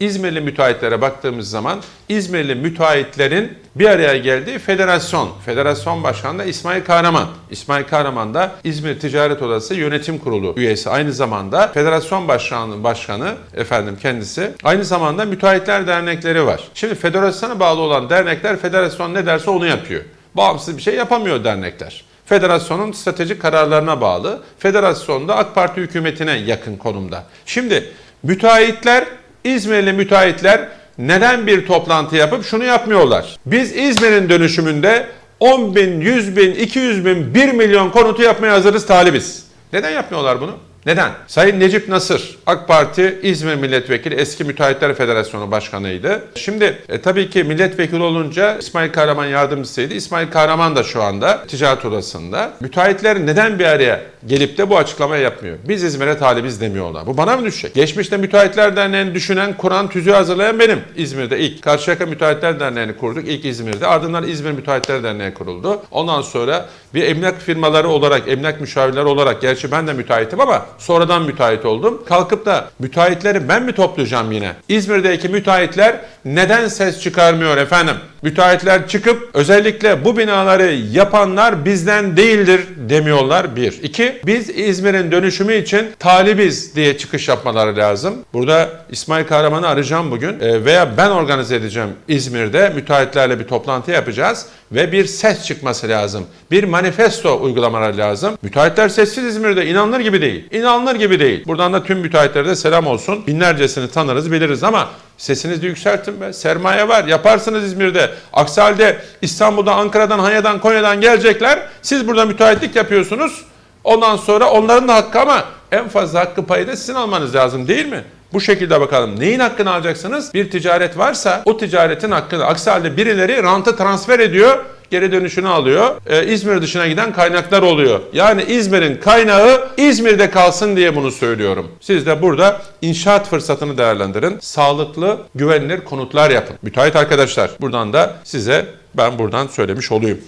İzmirli müteahhitlere baktığımız zaman İzmirli müteahhitlerin bir araya geldiği federasyon. Federasyon Başkanı da İsmail Kahraman. İsmail Kahraman da İzmir Ticaret Odası Yönetim Kurulu üyesi. Aynı zamanda Federasyon Başkanı, Başkanı efendim kendisi. Aynı zamanda Müteahhitler Dernekleri var. Şimdi federasyona bağlı olan dernekler federasyon ne derse onu yapıyor. Bağımsız bir şey yapamıyor dernekler. Federasyonun stratejik kararlarına bağlı. Federasyon da AK Parti hükümetine yakın konumda. Şimdi müteahhitler, İzmirli müteahhitler neden bir toplantı yapıp şunu yapmıyorlar? Biz İzmir'in dönüşümünde 10 bin, 100 bin, 200 bin, 1 milyon konutu yapmaya hazırız, talibiz. Neden yapmıyorlar bunu? Neden? Sayın Necip Nasır, AK Parti İzmir Milletvekili, eski Müteahhitler Federasyonu Başkanıydı. Şimdi e, tabii ki milletvekili olunca İsmail Kahraman yardımcısıydı. İsmail Kahraman da şu anda ticaret odasında. Müteahhitler neden bir araya gelip de bu açıklamayı yapmıyor? Biz İzmir'e talibiz demiyorlar. Bu bana mı düşecek? Geçmişte Müteahhitler Derneği'ni düşünen, kuran, tüzüğü hazırlayan benim. İzmir'de ilk. Karşıyaka Müteahhitler Derneği'ni kurduk ilk İzmir'de. Ardından İzmir Müteahhitler Derneği kuruldu. Ondan sonra bir emlak firmaları olarak, emlak müşavirleri olarak, gerçi ben de müteahhitim ama sonradan müteahhit oldum. Kalkıp da müteahhitleri ben mi toplayacağım yine? İzmir'deki müteahhitler neden ses çıkarmıyor efendim? Müteahhitler çıkıp özellikle bu binaları yapanlar bizden değildir demiyorlar bir. İki, biz İzmir'in dönüşümü için talibiz diye çıkış yapmaları lazım. Burada İsmail Kahraman'ı arayacağım bugün Ee, veya ben organize edeceğim İzmir'de müteahhitlerle bir toplantı yapacağız ve bir ses çıkması lazım. Bir manifesto uygulamaları lazım. Müteahhitler sessiz İzmir'de inanılır gibi değil. İnanılır gibi değil. Buradan da tüm müteahhitlere de selam olsun. Binlercesini tanırız biliriz ama Sesinizi yükseltin be. Sermaye var. Yaparsınız İzmir'de. Aksi halde İstanbul'dan, Ankara'dan, Hanya'dan, Konya'dan gelecekler. Siz burada müteahhitlik yapıyorsunuz. Ondan sonra onların da hakkı ama en fazla hakkı payı da sizin almanız lazım değil mi? Bu şekilde bakalım. Neyin hakkını alacaksınız? Bir ticaret varsa o ticaretin hakkını. Aksi halde birileri rantı transfer ediyor geri dönüşünü alıyor. Ee, İzmir dışına giden kaynaklar oluyor. Yani İzmir'in kaynağı İzmir'de kalsın diye bunu söylüyorum. Siz de burada inşaat fırsatını değerlendirin. Sağlıklı, güvenilir konutlar yapın. Müteahhit arkadaşlar buradan da size ben buradan söylemiş olayım.